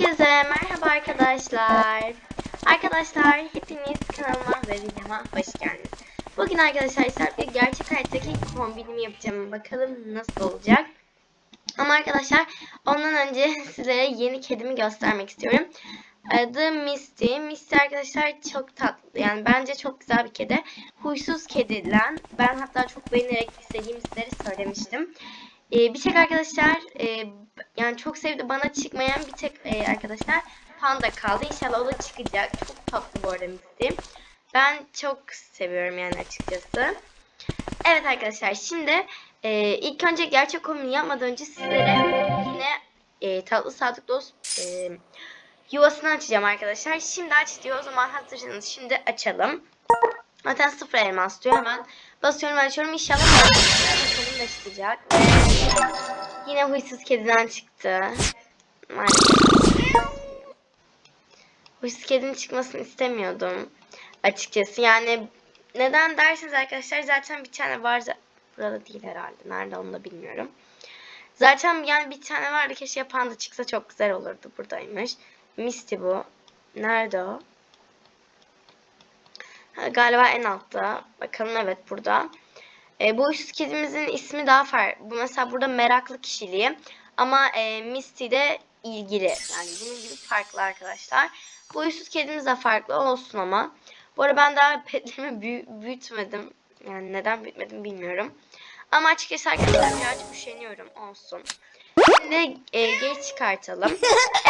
Herkese merhaba arkadaşlar. Arkadaşlar hepiniz kanalıma ve videoma hoş geldiniz. Bugün arkadaşlar Serpil gerçek hayattaki kombinimi yapacağım. Bakalım nasıl olacak. Ama arkadaşlar ondan önce sizlere yeni kedimi göstermek istiyorum. Adı Misty. Misty arkadaşlar çok tatlı. Yani bence çok güzel bir kedi. Huysuz kedilen. Ben hatta çok beğenerek istediğimi sizlere söylemiştim. Ee, bir tek arkadaşlar e, yani çok sevdi bana çıkmayan bir tek e, arkadaşlar panda kaldı. İnşallah o da çıkacak. Çok tatlı bu arada Misty. Ben çok seviyorum yani açıkçası. Evet arkadaşlar şimdi e, ilk önce gerçek kombini yapmadan önce sizlere yine e, tatlı sadık dost e, yuvasını açacağım arkadaşlar. Şimdi aç o zaman hazırsanız şimdi açalım. Zaten sıfır elmas diyor hemen basıyorum açıyorum inşallah bakalım da çıkacak. Yine huysuz kediden çıktı. Maalesef. Huysuz kedinin çıkmasını istemiyordum. Açıkçası yani neden derseniz arkadaşlar zaten bir tane var. Burada değil herhalde. Nerede onu da bilmiyorum. Zaten yani bir tane vardı keşke yapan da çıksa çok güzel olurdu. Buradaymış. Misty bu. Nerede o? Galiba en altta. Bakalım evet burada. E, bu üst kedimizin ismi daha farklı. Bu mesela burada meraklı kişiliği. Ama e, Misty de ilgili. Yani bunun gibi farklı arkadaşlar. Bu üstsüz kedimiz de farklı olsun ama. Bu arada ben daha petlerimi büyü büyütmedim. Yani neden büyütmedim bilmiyorum. Ama açıkçası arkadaşlar birazcık üşeniyorum. Olsun. Şimdi e, geri çıkartalım.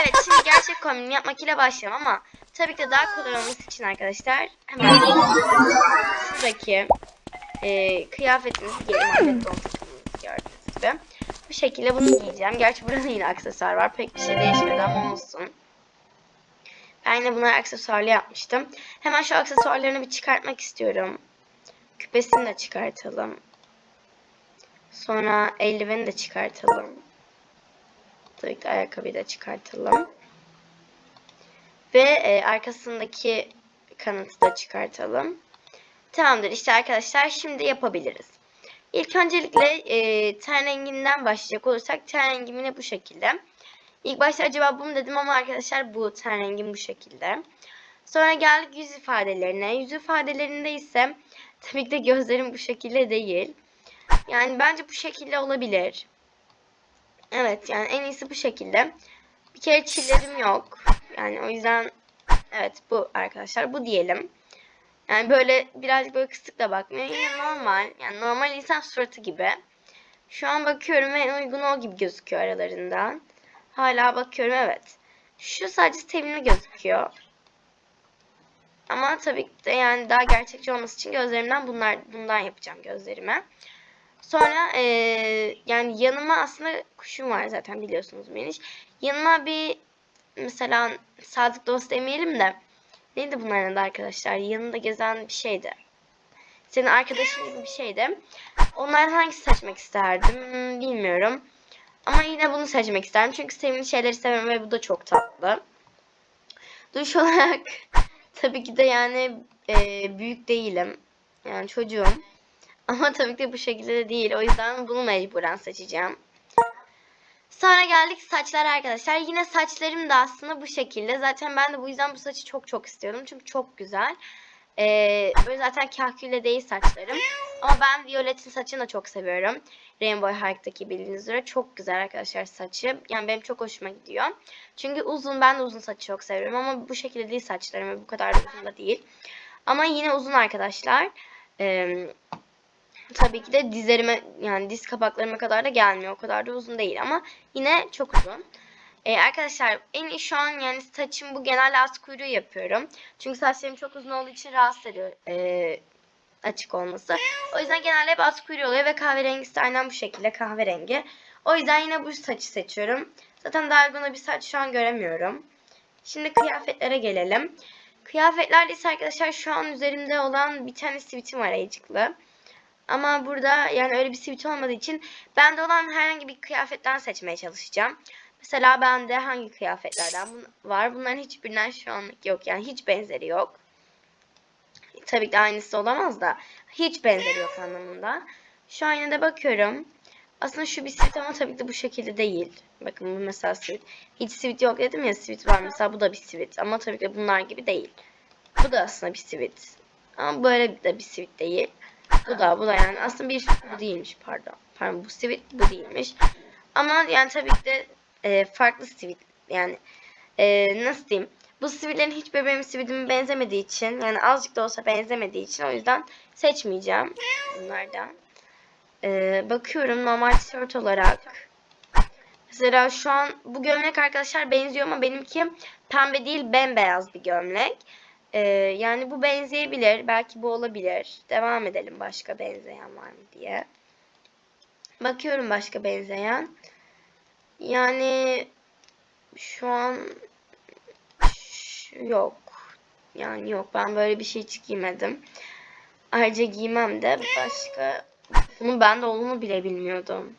Evet şimdi gerçek kombin yapmak ile başlayalım ama tabii ki de daha kolay olması için arkadaşlar hemen şuradaki e, kıyafetimizi gördüğünüz gibi. Bu şekilde bunu giyeceğim. Gerçi burada yine aksesuar var. Pek bir şey değişmedi ama olsun. Ben yine bunları aksesuarlı yapmıştım. Hemen şu aksesuarlarını bir çıkartmak istiyorum. Küpesini de çıkartalım. Sonra eldiveni de çıkartalım. De ayakkabıyı da çıkartalım. Ve e, arkasındaki kanıtı da çıkartalım. Tamamdır işte arkadaşlar şimdi yapabiliriz. İlk öncelikle e, ten renginden başlayacak olursak ten rengim yine bu şekilde. İlk başta acaba bunu dedim ama arkadaşlar bu ten rengim bu şekilde. Sonra geldik yüz ifadelerine. Yüz ifadelerinde ise tabii ki de gözlerim bu şekilde değil. Yani bence bu şekilde olabilir. Evet yani en iyisi bu şekilde. Bir kere çillerim yok. Yani o yüzden evet bu arkadaşlar bu diyelim. Yani böyle birazcık böyle kısık da bakmıyor. Yine normal. Yani normal insan suratı gibi. Şu an bakıyorum en uygun o gibi gözüküyor aralarından. Hala bakıyorum evet. Şu sadece sevimli gözüküyor. Ama tabii ki de yani daha gerçekçi olması için gözlerimden bunlar bundan yapacağım gözlerime. Sonra e, yani yanıma aslında kuşum var zaten biliyorsunuz beni. Yanıma bir mesela sadık dost demeyelim de neydi bunların adı arkadaşlar? Yanında gezen bir şeydi. Senin arkadaşın gibi bir şeydi. Onlardan hangisi seçmek isterdim hmm, bilmiyorum. Ama yine bunu seçmek isterim. Çünkü sevimli şeyleri seviyorum ve bu da çok tatlı. Duş olarak tabii ki de yani e, büyük değilim. Yani çocuğum. Ama tabii ki bu şekilde de değil. O yüzden bunu mecburen seçeceğim. Sonra geldik saçlar arkadaşlar. Yine saçlarım da aslında bu şekilde. Zaten ben de bu yüzden bu saçı çok çok istiyordum. Çünkü çok güzel. Ee, böyle zaten kahkülle değil saçlarım. Ama ben Violet'in saçını da çok seviyorum. Rainbow Hike'daki bildiğiniz üzere çok güzel arkadaşlar saçı. Yani benim çok hoşuma gidiyor. Çünkü uzun ben de uzun saçı çok seviyorum ama bu şekilde değil saçlarım bu kadar da uzun da değil. Ama yine uzun arkadaşlar. Ee, tabii ki de dizlerime yani diz kapaklarıma kadar da gelmiyor. O kadar da uzun değil ama yine çok uzun. Ee, arkadaşlar en iyi şu an yani saçım bu genelde az kuyruğu yapıyorum. Çünkü saçlarım çok uzun olduğu için rahatsız ediyor e, açık olması. O yüzden genelde hep az kuyruğu oluyor ve kahverengisi de aynen bu şekilde kahverengi. O yüzden yine bu saçı seçiyorum. Zaten daha bir saç şu an göremiyorum. Şimdi kıyafetlere gelelim. Kıyafetlerde ise arkadaşlar şu an üzerimde olan bir tane sivitim var ayıcıklı. Ama burada yani öyle bir sivit olmadığı için bende olan herhangi bir kıyafetten seçmeye çalışacağım. Mesela bende hangi kıyafetlerden var? Bunların hiçbirinden şu anlık yok. Yani hiç benzeri yok. Tabii ki aynısı olamaz da hiç benzeri yok anlamında. Şu an bakıyorum. Aslında şu bir sivit ama tabii ki de bu şekilde değil. Bakın bu mesela sivit. Hiç sivit yok dedim ya sivit var mesela bu da bir sivit. Ama tabii ki de bunlar gibi değil. Bu da aslında bir sivit. Ama böyle de bir sivit değil. Bu da bu da yani aslında bir bu değilmiş pardon. Pardon bu sivit bu değilmiş. Ama yani tabii ki de e, farklı sivit yani e, nasıl diyeyim bu sivitlerin hiçbir benim sivitime benzemediği için yani azıcık da olsa benzemediği için o yüzden seçmeyeceğim bunlardan. E, bakıyorum normal tişört olarak. Mesela şu an bu gömlek arkadaşlar benziyor ama benimki pembe değil bembeyaz bir gömlek. E, yani bu benzeyebilir. Belki bu olabilir. Devam edelim başka benzeyen var mı diye. Bakıyorum başka benzeyen. Yani şu an yok. Yani yok. Ben böyle bir şey hiç giymedim. Ayrıca giymem de başka bunun bende olduğunu bile bilmiyordum.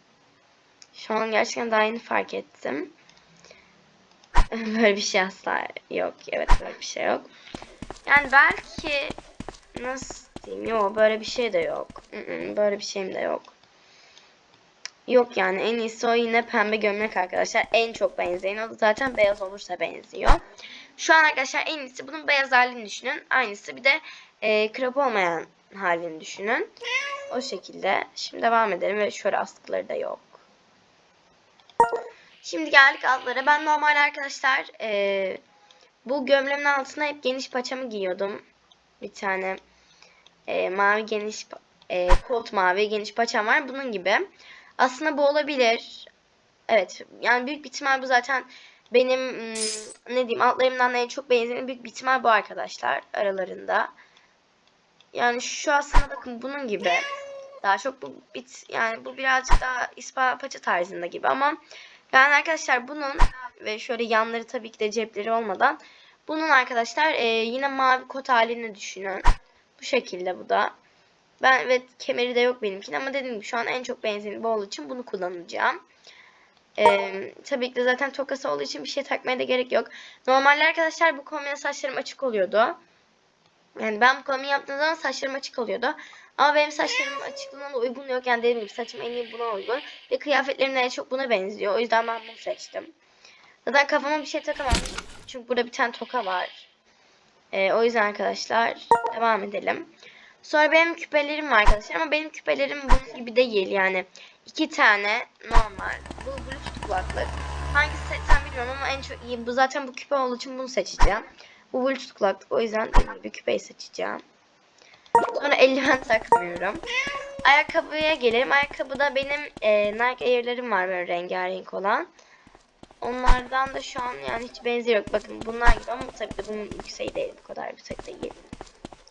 Şu an gerçekten daha yeni fark ettim. Böyle bir şey asla yok. Evet böyle bir şey yok. Yani belki nasıl diyeyim? Yok böyle bir şey de yok. Böyle bir şeyim de yok. Yok yani en iyisi o yine pembe gömlek arkadaşlar. En çok benzeyen o da zaten beyaz olursa benziyor. Şu an arkadaşlar en iyisi bunun beyaz halini düşünün. Aynısı bir de e, krep olmayan halini düşünün. O şekilde. Şimdi devam edelim ve şöyle askıları da yok. Şimdi geldik altlara. Ben normal arkadaşlar e, bu gömleğimin altına hep geniş paçamı giyiyordum. Bir tane e, mavi geniş e, kot mavi geniş paçam var. Bunun gibi. Aslında bu olabilir. Evet. Yani büyük bir ihtimal bu zaten benim hmm, ne diyeyim altlarımdan en çok benzeri büyük bir ihtimal bu arkadaşlar aralarında. Yani şu aslında bakın bunun gibi. Daha çok bu bit yani bu birazcık daha ispa paça tarzında gibi ama yani arkadaşlar bunun ve şöyle yanları tabii ki de cepleri olmadan bunun arkadaşlar e, yine mavi kot halini düşünün. Bu şekilde bu da. Ben evet kemeri de yok benimkinin ama dediğim gibi şu an en çok benzeri bu olduğu için bunu kullanacağım. Ee, tabii ki de zaten tokası olduğu için bir şey takmaya da gerek yok. Normalde arkadaşlar bu kombine saçlarım açık oluyordu. Yani ben bu kombini yaptığım zaman saçlarım açık oluyordu. Ama benim saçlarımın açıklığına da uygun yok. Yani dediğim gibi saçım en iyi buna uygun. Ve kıyafetlerim de çok buna benziyor. O yüzden ben bunu seçtim. Zaten kafama bir şey takamam. Çünkü burada bir tane toka var. Ee, o yüzden arkadaşlar devam edelim. Sonra benim küpelerim var arkadaşlar ama benim küpelerim bunun gibi değil yani. iki tane normal. Bu bluetooth kulaklık. Hangisi seçsem bilmiyorum ama en çok iyi. Bu zaten bu küpe olduğu için bunu seçeceğim. Bu bluetooth kulaklık. O yüzden gibi küpeyi seçeceğim. Sonra eldiven takmıyorum. Ayakkabıya gelelim. Ayakkabıda benim e, Nike Air'lerim var böyle rengarenk olan. Onlardan da şu an yani hiç benzeri yok. Bakın bunlar gibi ama tabii de bunun yükseği değil. Bu kadar yüksek değil.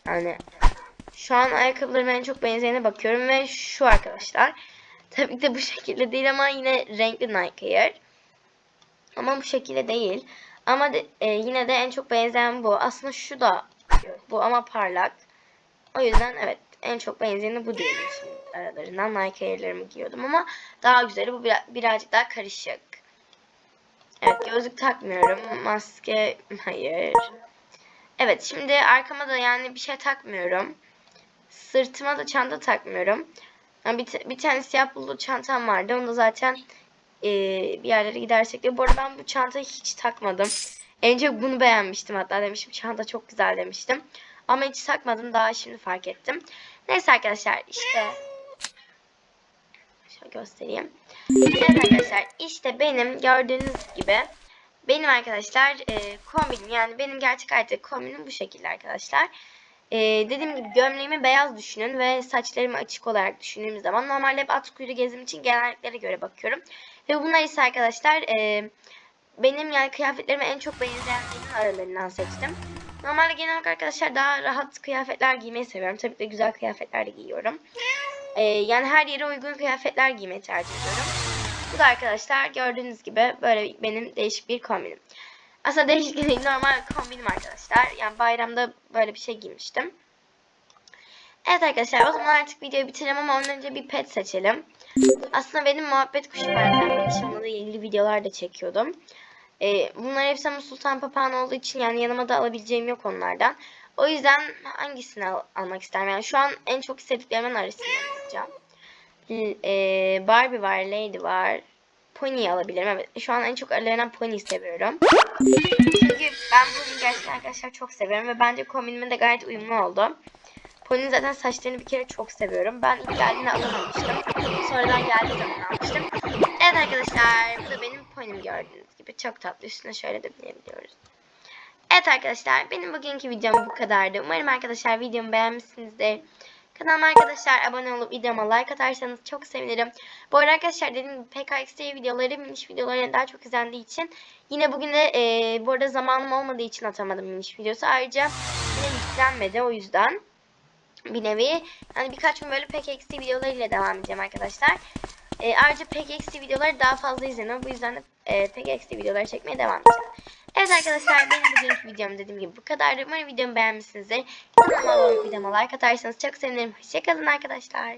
Yani şu an ayakkabılarıma en çok benzeyene bakıyorum ve şu arkadaşlar. Tabii ki de bu şekilde değil ama yine renkli Nike Air. Ama bu şekilde değil. Ama de, e, yine de en çok benzeyen bu. Aslında şu da bu ama parlak. O yüzden evet en çok benzeyeni bu diyelim aralarından. Nike Air'lerimi giyiyordum ama daha güzeli bu biraz, birazcık daha karışık. Evet gözlük takmıyorum. Maske hayır. Evet şimdi arkama da yani bir şey takmıyorum. Sırtıma da çanta takmıyorum. Yani bir, bir tane siyah bulutlu çantam vardı. Onu da zaten e, bir yerlere gidersek diye. Bu arada ben bu çantayı hiç takmadım. En çok bunu beğenmiştim hatta demiştim. Çanta çok güzel demiştim. Ama hiç takmadım. Daha şimdi fark ettim. Neyse arkadaşlar işte göstereyim. Evet arkadaşlar işte benim gördüğünüz gibi benim arkadaşlar e, kombinim yani benim gerçek hayattaki kombinim bu şekilde arkadaşlar. E, dediğim gibi gömleğimi beyaz düşünün ve saçlarımı açık olarak düşündüğümüz zaman normalde hep at kuyruğu gezim için genelliklere göre bakıyorum. Ve bunlar ise arkadaşlar e, benim yani kıyafetlerime en çok benzeyenlerin aralarından seçtim. Normalde genel olarak arkadaşlar daha rahat kıyafetler giymeyi seviyorum. Tabii ki de güzel kıyafetler de giyiyorum. E, yani her yere uygun kıyafetler giymeyi tercih ediyorum. Bu da arkadaşlar gördüğünüz gibi böyle benim değişik bir kombinim. Aslında değişik değil normal kombinim arkadaşlar. Yani bayramda böyle bir şey giymiştim. Evet arkadaşlar o zaman artık videoyu bitirelim ama ondan önce bir pet seçelim. Aslında benim muhabbet kuşu var. Ben hiç onunla ilgili videolar da çekiyordum. Ee, bunlar hepsi ama sultan papağan olduğu için yani yanıma da alabileceğim yok onlardan. O yüzden hangisini al almak isterim? Yani şu an en çok istediklerimden arasını alacağım. e, Barbie var, Lady var. Pony alabilirim. Evet. Şu an en çok aralarından Pony seviyorum. Çünkü ben bunu gerçekten arkadaşlar çok seviyorum ve bence kombinime de gayet uyumlu oldu. Pony'nin zaten saçlarını bir kere çok seviyorum. Ben ilk geldiğinde alamamıştım. Sonradan geldiği zaman almıştım. Evet arkadaşlar bu da benim Pony'm gördüğünüz gibi. Çok tatlı. Üstüne şöyle de binebiliyoruz. Evet arkadaşlar benim bugünkü videom bu kadardı. Umarım arkadaşlar videomu beğenmişsinizdir. Kanalıma arkadaşlar abone olup videoma like atarsanız çok sevinirim. Bu arada arkadaşlar dediğim gibi PKXD videoları miniş videolarına daha çok izlendiği için yine bugün de e, bu arada zamanım olmadığı için atamadım miniş videosu. Ayrıca yine yüklenmedi o yüzden bir nevi. Yani birkaç gün böyle PKXD videolarıyla devam edeceğim arkadaşlar. E, ayrıca PKXD videoları daha fazla izleniyor. Bu yüzden de e, PKXD videoları çekmeye devam edeceğim. Evet arkadaşlar benim bugünkü videom dediğim gibi bu kadardı. Umarım videomu beğenmişsinizdir. Kanalıma abone videoma like atarsanız çok sevinirim. Hoşçakalın arkadaşlar.